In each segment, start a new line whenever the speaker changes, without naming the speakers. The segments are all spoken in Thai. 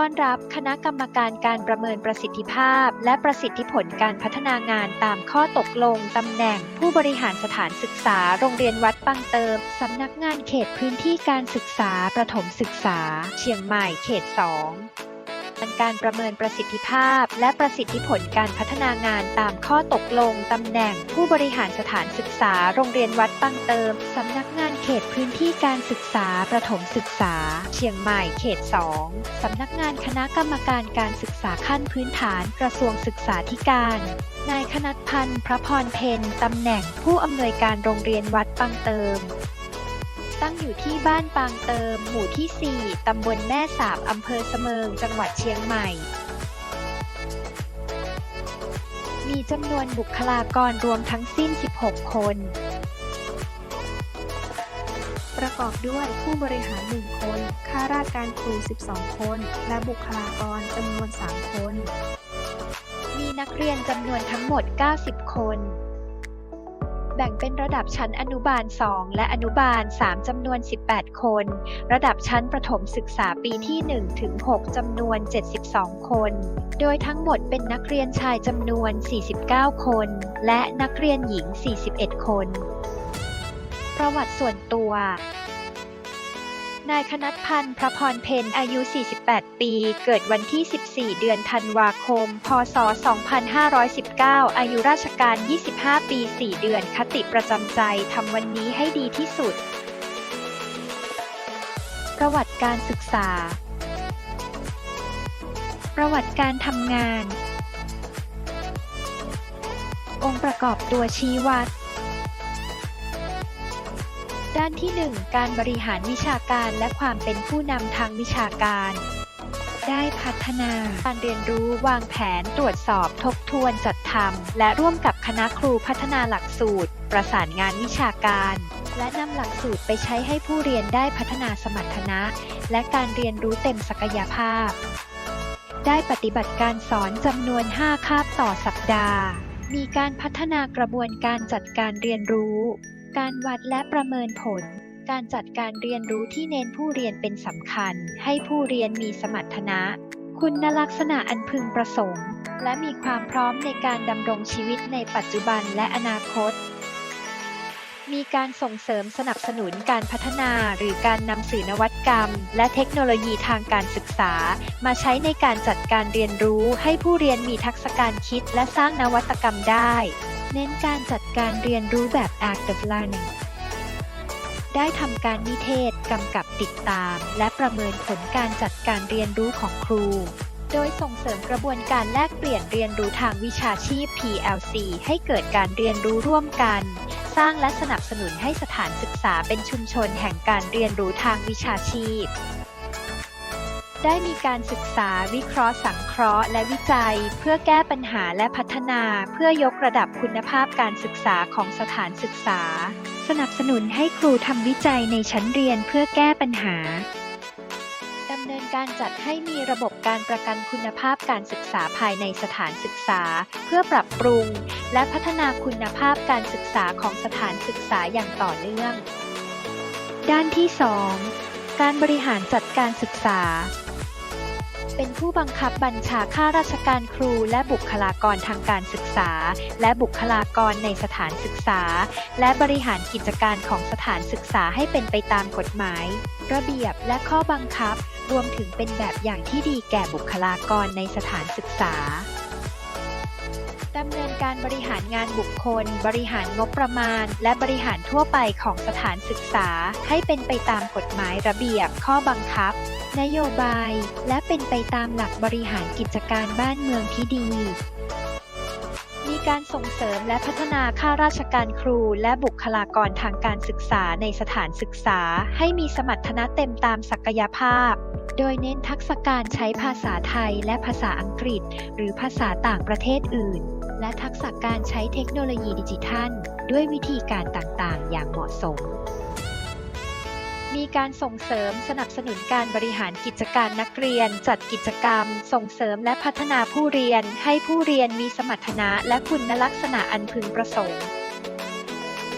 ต้อนรับคณะกรรมการการประเมินประสิทธิภาพ และประสิทธิผลการพัฒนางานตามข้อตกลงตำแหน่ง ผู้บริหารสถานศึกษา โรงเรียนวัดปังเติม สำนักงานเขตพื้นที่การศึกษาประถมศึกษา เชียงใหม่เขต 2 เป็นการประเมินประสิทธิภาพ และประสิทธิผลการพัฒนางานตามข้อตกลงตำแหน่ง ผู้บริหารสถานศึกษา โรงเรียนวัดปังเติม สำนักงานเขตพื้นที่การศึกษาประถมศึกษา เชียงใหม่เขต 2 สำนักงานคณะกรรมการการศึกษาขั้นพื้นฐานกระทรวงศึกษาธิการนายคณัฐพันธ์พระพรเพนตำแหน่งผู้อำนวยการโรงเรียนวัดปังเติม ตั้งอยู่ที่บ้านปางเติม หมู่ที่ 4 ตำบลแม่สาบอำเภอเสมิง จังหวัดเชียงใหม่ มีจำนวนบุคลากรรวมทั้งสิ้น 16 คน
ประกอบด้วยผู้บริหาร 1 คน ข้าราชการครู 12 คน และบุคลากรจำนวน 3 คน
มีนักเรียนจำนวนทั้งหมด 90 คน แบ่งเป็นระดับชั้นอนุบาล 2 และอนุบาล 3 จำนวน 18 คน ระดับชั้นประถมศึกษาปีที่ 1 ถึง 6 จำนวน 72 คน โดยทั้งหมดเป็นนักเรียนชายจำนวน 49 คน และนักเรียนหญิง 41 คน ประวัติส่วนตัว นายคณัฐพันธ์พระพรเพนอายุ 48 ปี เกิดวันที่ 14 เดือนธันวาคม พศ 2519 อายุราชการ 25 ปี 4 เดือน คติประจำใจ ทำวันนี้ให้ดีที่สุด ประวัติการศึกษา ประวัติการทำงาน องค์ประกอบตัวชี้วัด ด้านที่ 1 การบริหารวิชาการและความเป็นผู้นำทางวิชาการ ได้พัฒนาการเรียนรู้วางแผนตรวจสอบทบทวนจัดทำและร่วมกับคณะครูพัฒนาหลักสูตร ประสานงานวิชาการ และนำหลักสูตรไปใช้ให้ผู้เรียนได้พัฒนาสมรรถนะ และการเรียนรู้เต็มศักยภาพ ได้ปฏิบัติการสอนจำนวน 5 คาบต่อสัปดาห์ มีการพัฒนากระบวนการจัดการเรียนรู้ การวัดและประเมินผล การจัดการเรียนรู้ที่เน้นผู้เรียนเป็นสำคัญ ให้ผู้เรียนมีสมรรถนะ คุณลักษณะอันพึงประสงค์ และมีความพร้อมในการดำรงชีวิตในปัจจุบันและอนาคต มีการส่งเสริมสนับสนุนการพัฒนาหรือการนำสื่อนวัตกรรม และเทคโนโลยีทางการศึกษา มาใช้ในการจัดการเรียนรู้ให้ผู้เรียนมีทักษะการคิดและสร้างนวัตกรรมได้ เน้นการจัดการเรียนรู้แบบ active learning ได้ทำการนิเทศกำกับติดตาม และประเมินผลการจัดการเรียนรู้ของครู โดยส่งเสริมกระบวนการแลกเปลี่ยนเรียนรู้ทางวิชาชีพ PLC ให้เกิดการเรียนรู้ร่วมกัน สร้างและสนับสนุนให้สถานศึกษาเป็นชุมชนแห่งการเรียนรู้ทางวิชาชีพ ได้มีการศึกษาวิเคราะห์สังเคราะห์และวิจัย เพื่อแก้ปัญหาและพัฒนาเพื่อยกระดับคุณภาพการศึกษาของสถานศึกษา สนับสนุนให้ครูทำวิจัยในชั้นเรียนเพื่อแก้ปัญหาดำเนินการจัดให้มีระบบการประกันคุณภาพการศึกษาภายในสถานศึกษา เพื่อปรับปรุง และพัฒนาคุณภาพการศึกษาของสถานศึกษาอย่างต่อเนื่อง ด้านที่ 2 การบริหารจัดการศึกษา เป็นผู้บังคับบัญชาข้าราชการครูและบุคลากรทางการศึกษา และบุคลากรในสถานศึกษา และบริหารกิจการของสถานศึกษาให้เป็นไปตามกฎหมาย ระเบียบและข้อบังคับ รวมถึงเป็นแบบอย่างที่ดีแก่บุคลากรในสถานศึกษา ดำเนินการบริหารงานบุคคล บริหารงบประมาณ และบริหารทั่วไปของสถานศึกษา ให้เป็นไปตามกฎหมายระเบียบ ข้อบังคับ นโยบาย และเป็นไปตามหลักบริหารกิจการบ้านเมืองที่ดี มีการส่งเสริมและพัฒนาข้าราชการครูและบุคลากรทางการศึกษาในสถานศึกษา ให้มีสมรรถนะเต็มตามศักยภาพโดยเน้นทักษะการใช้ภาษาไทยและภาษาอังกฤษ หรือภาษาต่างประเทศอื่น และทักษะการใช้เทคโนโลยีดิจิทัล ด้วยวิธีการต่างๆ อย่างเหมาะสม มีการส่งเสริมสนับสนุนการบริหารกิจการนักเรียน จัดกิจกรรม ส่งเสริมและพัฒนาผู้เรียน ให้ผู้เรียนมีสมรรถนะและคุณลักษณะอันพึงประสงค์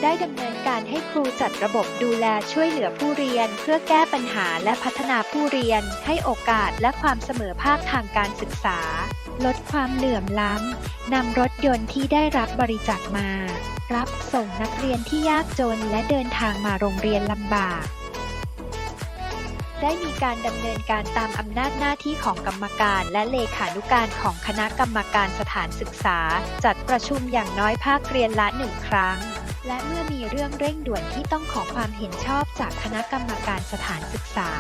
ได้ดำเนินการให้ครูจัดระบบดูแลช่วยเหลือผู้เรียน เพื่อแก้ปัญหาและพัฒนาผู้เรียน ให้โอกาสและความเสมอภาคทางการศึกษา ลดความเหลื่อมล้ำนำรถยนต์ที่ได้รับบริจาคมา รับส่งนักเรียนที่ยากจนและเดินทางมาโรงเรียนลำบาก ได้มีการดำเนินการตามอำนาจหน้าที่ของกรรมการและเลขานุการของคณะกรรมการสถานศึกษา จัดประชุมอย่างน้อยภาคเรียนละหนึ่งครั้ง และเมื่อมีเรื่องเร่งด่วนที่ต้องขอความเห็นชอบจากคณะกรรมการสถานศึกษา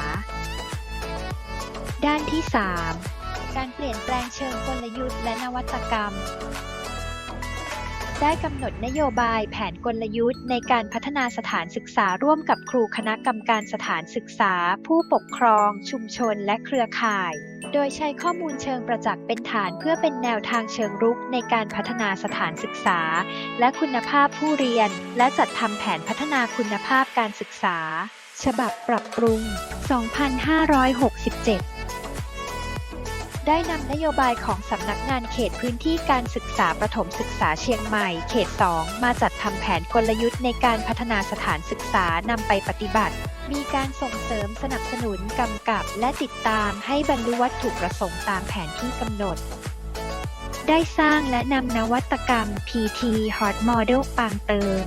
ด้านที่ 3 การเปลี่ยนแปลงเชิงกลยุทธ์และนวัตกรรม ได้กำหนดนโยบายแผนกลยุทธ์ในการพัฒนาสถานศึกษาร่วมกับครูคณะกรรมการสถานศึกษา ผู้ปกครอง ชุมชน และเครือข่าย โดยใช้ข้อมูลเชิงประจักษ์เป็นฐานเพื่อเป็นแนวทางเชิงรุกในการพัฒนาสถานศึกษา และคุณภาพผู้เรียน และจัดทำแผนพัฒนาคุณภาพการศึกษา ฉบับปรับปรุง 2567 ได้นำนโยบายของสำนักงานเขตพื้นที่การศึกษาประถมศึกษาเชียงใหม่ เขต 2 มาจัดทำแผนกลยุทธ์ในการพัฒนาสถานศึกษานำไปปฏิบัติ มีการส่งเสริมสนับสนุนกำกับ และติดตามให้บรรลุวัตถุประสงค์ตามแผนที่กำหนด ได้สร้างและนำนวัตกรรม PT Hot Model ปางเติม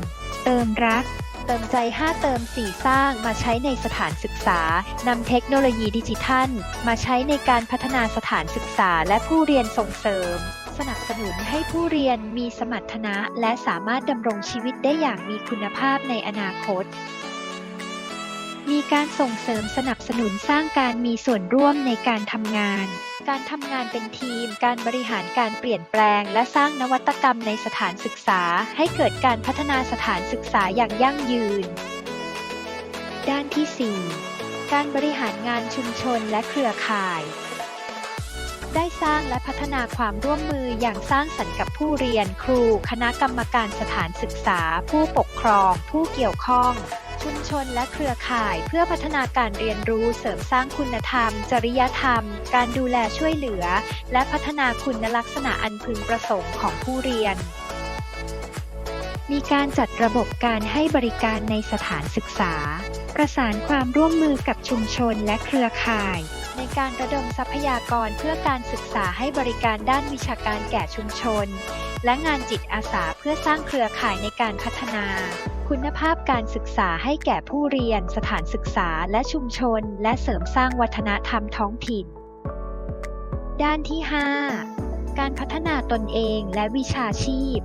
เติมรัก ติมใจ 5 เติม 4 สร้างมาใช้ในสถานศึกษานำเทคโนโลยีดิจิทัล มาใช้ในการพัฒนาสถานศึกษาและผู้เรียนส่งเสริม สนับสนุนให้ผู้เรียนมีสมรรถนะ และสามารถดำรงชีวิตได้อย่างมีคุณภาพในอนาคต มีการส่งเสริมสนับสนุนสร้างการมีส่วนร่วมในการทำงาน การทำงานเป็นทีม การบริหารการเปลี่ยนแปลง และสร้างนวัตกรรมในสถานศึกษา ให้เกิดการพัฒนาสถานศึกษาอย่างยั่งยืน ด้านที่ 4 การบริหารงานชุมชนและเครือข่าย ได้สร้างและพัฒนาความร่วมมืออย่างสร้างสรรค์กับผู้เรียนครู คณะกรรมการสถานศึกษา ผู้ปกครอง ผู้เกี่ยวข้อง ชุมชนและเครือข่ายเพื่อพัฒนาการเรียนรู้เสริมสร้างคุณธรรม จริยธรรม การดูแลช่วยเหลือ และพัฒนาคุณลักษณะอันพึงประสงค์ของผู้เรียน มีการจัดระบบการให้บริการในสถานศึกษา ประสานความร่วมมือกับชุมชนและเครือข่าย ในการระดมทรัพยากรเพื่อการศึกษาให้บริการด้านวิชาการแก่ชุมชน และงานจิตอาสาเพื่อสร้างเครือข่ายในการพัฒนา คุณภาพการศึกษาให้แก่ผู้เรียน สถานศึกษาและชุมชน และเสริมสร้างวัฒนธรรมท้องถิ่น ด้านที่ 5 การพัฒนาตนเองและวิชาชีพ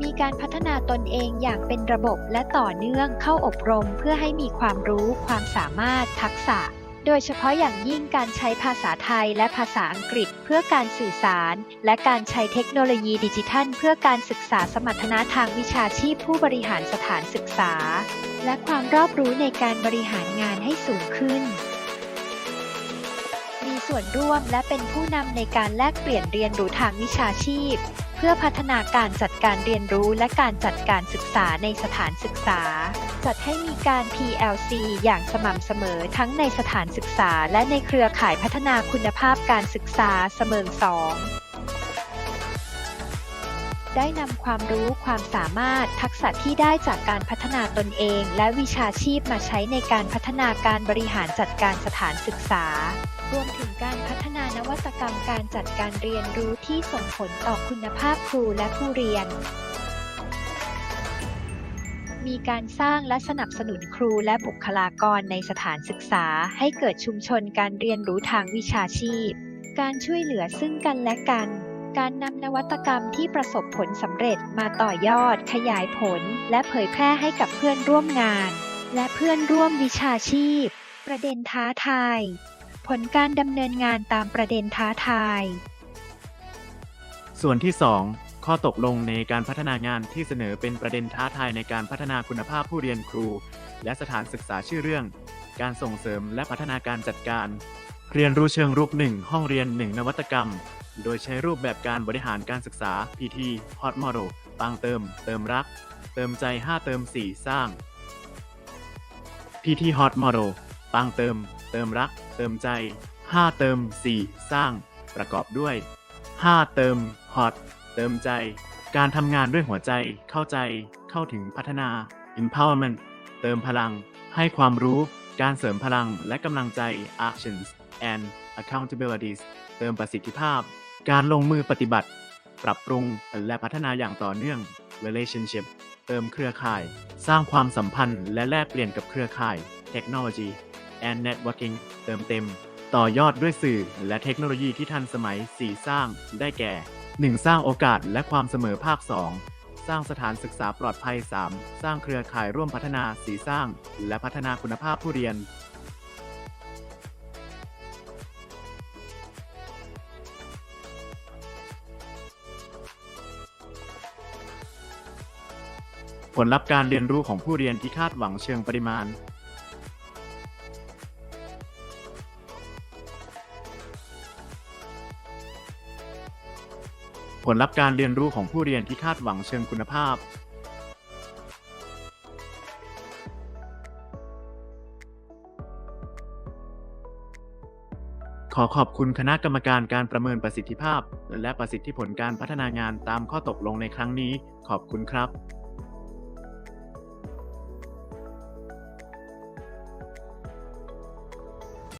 มีการพัฒนาตนเองอย่างเป็นระบบและต่อเนื่องเข้าอบรมเพื่อให้มีความรู้ ความสามารถ ทักษะ โดยเฉพาะอย่างยิ่งการใช้ภาษาไทยและภาษาอังกฤษเพื่อการสื่อสาร และการใช้เทคโนโลยีดิจิทัล เพื่อการศึกษาสมรรถนะทางวิชาชีพผู้บริหารสถานศึกษา และความรอบรู้ในการบริหารงานให้สูงขึ้น มีส่วนร่วมและเป็นผู้นำในการแลกเปลี่ยนเรียนรู้ทางวิชาชีพ เพื่อพัฒนาการจัดการเรียนรู้และการจัดการศึกษาในสถานศึกษา จัดให้มีการ PLC อย่างสม่ำเสมอทั้งในสถานศึกษา และในเครือข่ายพัฒนาคุณภาพการศึกษาเสมิงสอง ได้นำความรู้ความสามารถทักษะที่ได้จากการพัฒนาตนเอง และวิชาชีพมาใช้ในการพัฒนาการบริหารจัดการสถานศึกษา รวมถึงการพัฒนานวัตกรรมการจัดการเรียนรู้ที่ส่งผลต่อคุณภาพครูและผู้เรียน มีการสร้างและสนับสนุนครูและบุคลากรในสถานศึกษา ให้เกิดชุมชนการเรียนรู้ทางวิชาชีพ การช่วยเหลือซึ่งกันและกัน การนำนวัตกรรมที่ประสบผลสำเร็จมาต่อยอด ขยายผล และเผยแพร่ให้กับเพื่อนร่วมงาน และเพื่อนร่วมวิชาชีพ ประเด็นท้าทาย ผลการดำเนินงานตามประเด็นท้าทาย
ส่วนที่ 2 ข้อตกลงในการพัฒนางานที่เสนอเป็นประเด็นท้าทายในการพัฒนาคุณภาพผู้เรียนครู และสถานศึกษาชื่อเรื่อง การส่งเสริมและพัฒนาการจัดการ เรียนรู้เชิงรุก1ห้องเรียน 1 นวัตกรรม โดยใช้รูปแบบการบริหารการศึกษา PT Hot Model ปางเติม เติมรัก เติมใจ 5 เติม 4 สร้าง PT Hot Model ปางเติม เติมรัก เติมใจ 5 เติม 4 สร้าง ประกอบด้วย 5 เติม Hot เติมใจ การทำงานด้วยหัวใจ เข้าใจ เข้าถึงพัฒนา empowerment เติมพลัง ให้ความรู้ การเสริมพลังและกำลังใจ actions and accountabilities เติมประสิทธิภาพ การลงมือปฏิบัติ ปรับปรุงและพัฒนาอย่างต่อเนื่อง relationship เติมเครือข่าย สร้างความสัมพันธ์และแลกเปลี่ยนกับเครือข่าย technology and networking เติมเต็ม ต่อยอดด้วยสื่อและเทคโนโลยีที่ทันสมัย 4 สร้างได้แก่ 1. สร้างโอกาสและความเสมอภาค 2 สร้างสถานศึกษาปลอดภัย 3. สร้างเครือข่ายร่วมพัฒนา 4 สร้าง และพัฒนาคุณภาพผู้เรียน ผลลัพธ์การเรียนรู้ของผู้เรียนที่คาดหวังเชิงปริมาณ ผลลัพธ์การเรียนรู้ของผู้เรียนที่คาดหวังเชิงคุณภาพ ขอขอบคุณคณะกรรมการการประเมินประสิทธิภาพ และประสิทธิผลการพัฒนางานตามข้อตกลงในครั้งนี้ ขอบคุณครับ